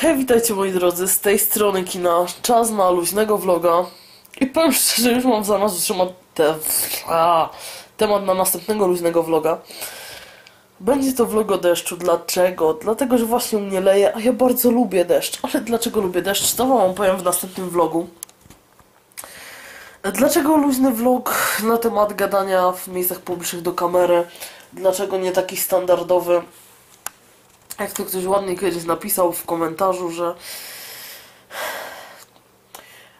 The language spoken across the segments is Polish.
Hej, witajcie moi drodzy, z tej strony kina, czas na luźnego vloga i powiem szczerze, już mam zanadrzu temat, te, a, temat na następnego luźnego vloga. Będzie to vlog o deszczu. Dlaczego? Dlatego, że właśnie mnie leje, a ja bardzo lubię deszcz. Ale dlaczego lubię deszcz? To wam powiem w następnym vlogu. Dlaczego luźny vlog na temat gadania w miejscach publicznych do kamery? Dlaczego nie taki standardowy? Jak to ktoś ładnie kiedyś napisał w komentarzu, że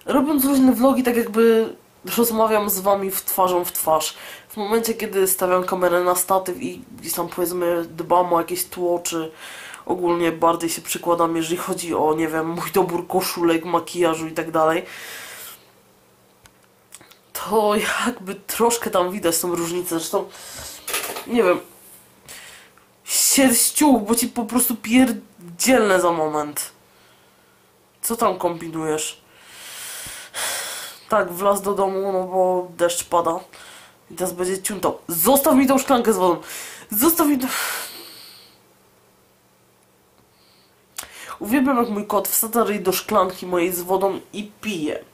robiąc luźne vlogi, tak jakby rozmawiam z wami w twarzą w twarz. W momencie, kiedy stawiam kamerę na statyw i gdzieś tam powiedzmy dbam o jakieś tło, czy ogólnie bardziej się przykładam, jeżeli chodzi o, nie wiem, mój dobór koszulek, makijażu i tak dalej, to jakby troszkę tam widać tą różnicę. Zresztą, nie wiem, sierściu, bo ci po prostu pierdzielne za moment. Co tam kombinujesz? Tak, wlazł do domu, no bo deszcz pada. I teraz będzie ciuntał. Zostaw mi tą szklankę z wodą. Zostaw mi to... Uwielbiam jak mój kot wsadza do szklanki mojej z wodą i pije.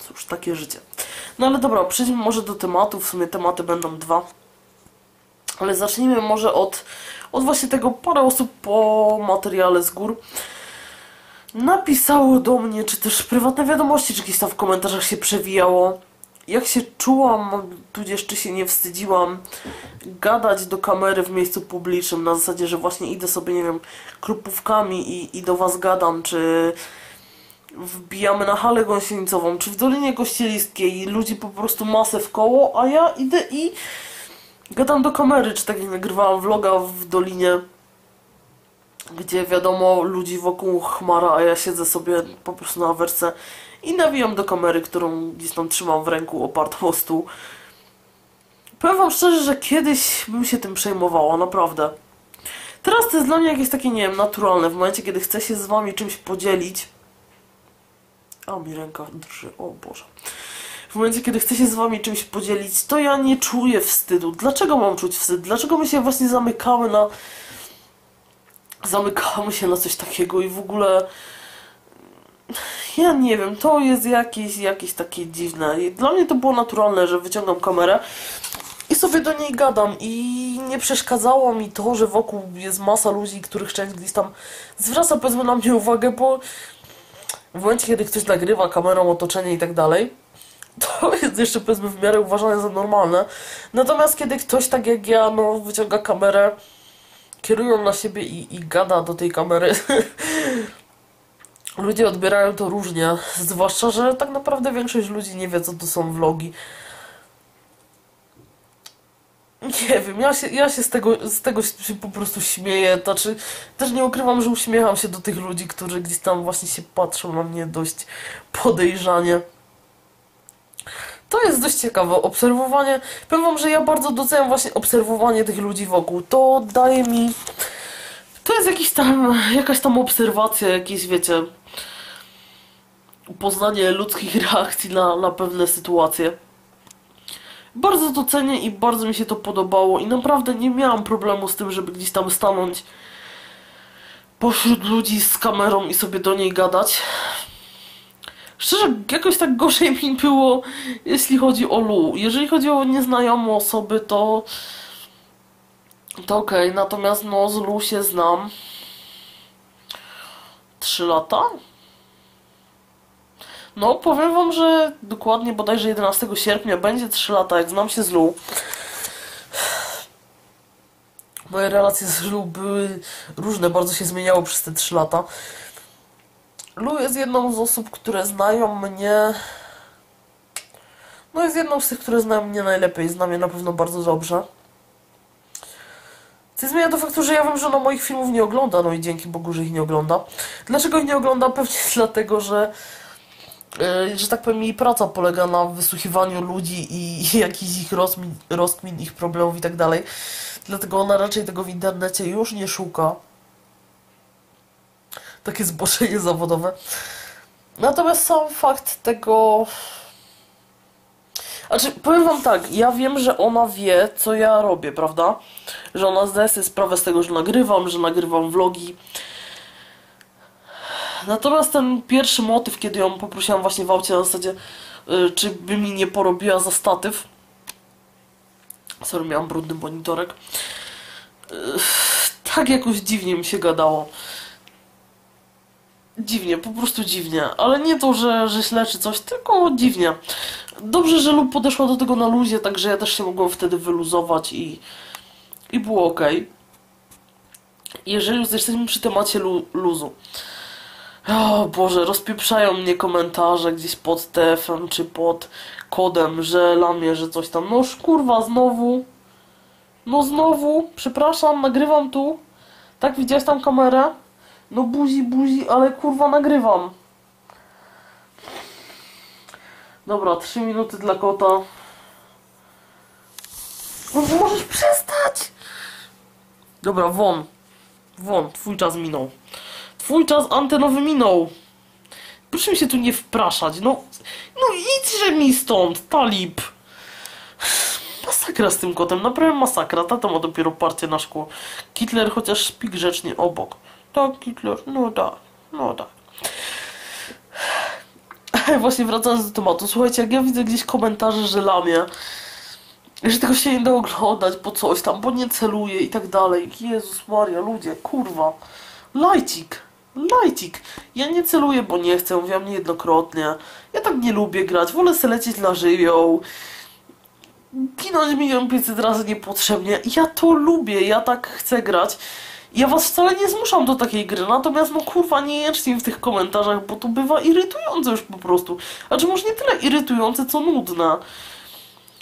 Cóż, takie życie. No ale dobra, przejdźmy może do tematu. W sumie tematy będą dwa. Ale zacznijmy może od, od właśnie tego. Parę osób po materiale z gór napisało do mnie, czy też prywatne wiadomości, czy gdzieś tam w komentarzach się przewijało, jak się czułam, tudzież czy się nie wstydziłam gadać do kamery w miejscu publicznym, na zasadzie, że właśnie idę sobie, nie wiem, krupówkami i, i do was gadam, czy wbijamy na halę gąsienicową, czy w Dolinie Kościeliskiej ludzi po prostu masę w koło, a ja idę i gadam do kamery, czy tak jak nagrywałam vloga w Dolinie gdzie wiadomo, ludzi wokół chmara, a ja siedzę sobie po prostu na werce i nawijam do kamery, którą gdzieś tam trzymam w ręku opartą o stół. Powiem wam szczerze, że kiedyś bym się tym przejmowała, naprawdę. Teraz to jest dla mnie jakieś takie, nie wiem, naturalne. W momencie, kiedy chcę się z wami czymś podzielić... A, mi ręka drży, o Boże. W momencie, kiedy chcę się z wami czymś podzielić, to ja nie czuję wstydu. Dlaczego mam czuć wstyd? Dlaczego my się właśnie zamykamy na zamykamy się na coś takiego i w ogóle ja nie wiem, to jest jakieś, jakieś takie dziwne. I dla mnie to było naturalne, że wyciągam kamerę i sobie do niej gadam i nie przeszkadzało mi to, że wokół jest masa ludzi, których część gdzieś tam zwraca powiedzmy na mnie uwagę, bo w momencie, kiedy ktoś nagrywa kamerą otoczenie i tak dalej, to jest jeszcze powiedzmy w miarę uważane za normalne. Natomiast kiedy ktoś tak jak ja, no wyciąga kamerę kierują na siebie i, i gada do tej kamery. Ludzie odbierają to różnie, zwłaszcza, że tak naprawdę większość ludzi nie wie, co to są vlogi. Nie wiem, ja się, ja się z, tego, z tego się po prostu śmieję. Znaczy, też nie ukrywam, że uśmiecham się do tych ludzi, którzy gdzieś tam właśnie się patrzą na mnie dość podejrzanie. To jest dość ciekawe. Obserwowanie. Powiem wam, że ja bardzo doceniam właśnie obserwowanie tych ludzi wokół. To daje mi. To jest jakiś tam, jakaś tam obserwacja, jakieś wiecie. Poznanie ludzkich reakcji na, na pewne sytuacje. Bardzo to cenię i bardzo mi się to podobało i naprawdę nie miałam problemu z tym, żeby gdzieś tam stanąć pośród ludzi z kamerą i sobie do niej gadać. Szczerze, jakoś tak gorzej mi było, jeśli chodzi o Lu. Jeżeli chodzi o nieznajome osoby, to... To okej, okay. natomiast no z Lu się znam. Trzy lata? No, powiem wam, że dokładnie bodajże 11 sierpnia będzie 3 lata, jak znam się z Lu. Moje relacje z Lu były różne, bardzo się zmieniało przez te 3 lata. Lu jest jedną z osób, które znają mnie. No jest jedną z tych, które znają mnie najlepiej. Zna mnie na pewno bardzo dobrze. Co zmienia to faktu, że ja wiem, że ona moich filmów nie ogląda, no i dzięki Bogu, że ich nie ogląda. Dlaczego ich nie ogląda? Pewnie dlatego, że yy, że tak powiem, jej praca polega na wysłuchiwaniu ludzi i, i jakichś ich rozmin, rozkmin, ich problemów i tak dalej. Dlatego ona raczej tego w internecie już nie szuka takie zboczenie zawodowe. Natomiast sam fakt tego... Znaczy, powiem wam tak, ja wiem, że ona wie, co ja robię, prawda? Że ona zdaje sobie sprawę z tego, że nagrywam, że nagrywam vlogi. Natomiast ten pierwszy motyw, kiedy ją poprosiłam właśnie w aucie na zasadzie, y, czy by mi nie porobiła za statyw. Sorry, miałam brudny monitorek. Y, tak jakoś dziwnie mi się gadało. Dziwnie, po prostu dziwnie. Ale nie to, że, że źle czy coś, tylko dziwnie. Dobrze, że lub podeszła do tego na luzie, także ja też się mogłem wtedy wyluzować i, i było ok. Jeżeli już jesteśmy przy temacie lu, luzu. O Boże, rozpieprzają mnie komentarze gdzieś pod TF-em czy pod kodem, że lamie, że coś tam. No kurwa, znowu. No znowu, przepraszam, nagrywam tu. Tak, widziałeś tam kamerę? No buzi, buzi, ale kurwa nagrywam. Dobra, trzy minuty dla kota. No możesz przestać! Dobra, won. Won, twój czas minął. Twój czas antenowy minął. Proszę mi się tu nie wpraszać, no. No idźże mi stąd, talib. Masakra z tym kotem, naprawdę masakra. Tata ma dopiero partię na szkło. Hitler chociaż śpi grzecznie obok. Tak, Hitler, no tak, no tak. Właśnie wracając do tematu, słuchajcie, jak ja widzę gdzieś komentarze, że lamie, że tego się nie da oglądać, bo coś tam, bo nie celuje i tak dalej. Jezus Maria, ludzie, kurwa. Lajcik, lajcik. Ja nie celuję, bo nie chcę, mówiłam niejednokrotnie. Ja tak nie lubię grać, wolę se lecieć na żywioł. Ginąć milion pięćset razy niepotrzebnie. Ja to lubię, ja tak chcę grać. Ja was wcale nie zmuszam do takiej gry, natomiast no kurwa nie jęczcie w tych komentarzach, bo to bywa irytujące już po prostu. Znaczy może nie tyle irytujące, co nudne.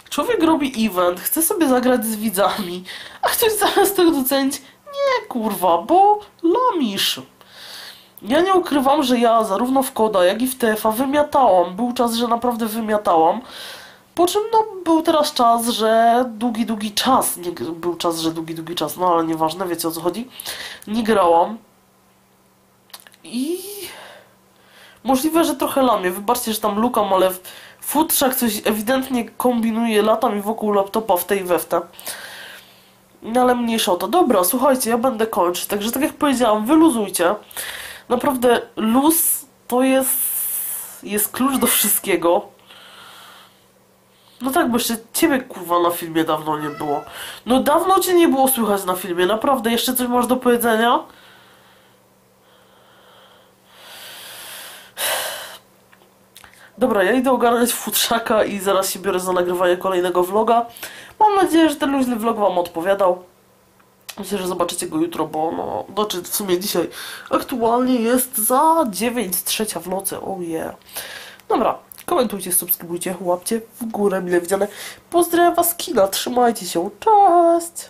Człowiek robi event, chce sobie zagrać z widzami, a ktoś zamiast tego docenić, nie kurwa, bo lamisz. Ja nie ukrywam, że ja zarówno w Koda, jak i w TFA wymiatałam. Był czas, że naprawdę wymiatałam. Po czym no był teraz czas, że długi, długi czas, nie był czas, że długi, długi czas, no ale nieważne, wiecie o co chodzi. Nie grałam. I możliwe, że trochę lamię. Wybaczcie, że tam lukam, ale w futrzak coś ewidentnie kombinuje, lata mi wokół laptopa w tej we w te. No ale mniejsza o to. Dobra, słuchajcie, ja będę kończyć. Także tak jak powiedziałam, wyluzujcie. Naprawdę luz to jest, jest klucz do wszystkiego. No tak, bo jeszcze ciebie kurwa na filmie dawno nie było. No dawno cię nie było słychać na filmie, naprawdę. Jeszcze coś masz do powiedzenia? Dobra, ja idę ogarnąć futrzaka i zaraz się biorę za nagrywanie kolejnego vloga. Mam nadzieję, że ten luźny vlog wam odpowiadał. Myślę, że zobaczycie go jutro, bo no, znaczy w sumie dzisiaj aktualnie jest za 9 trzecia w nocy, oh yeah. Dobra, komentujcie, subskrybujcie, łapcie w górę, mile widziane. Pozdrawiam was kina, trzymajcie się, cześć!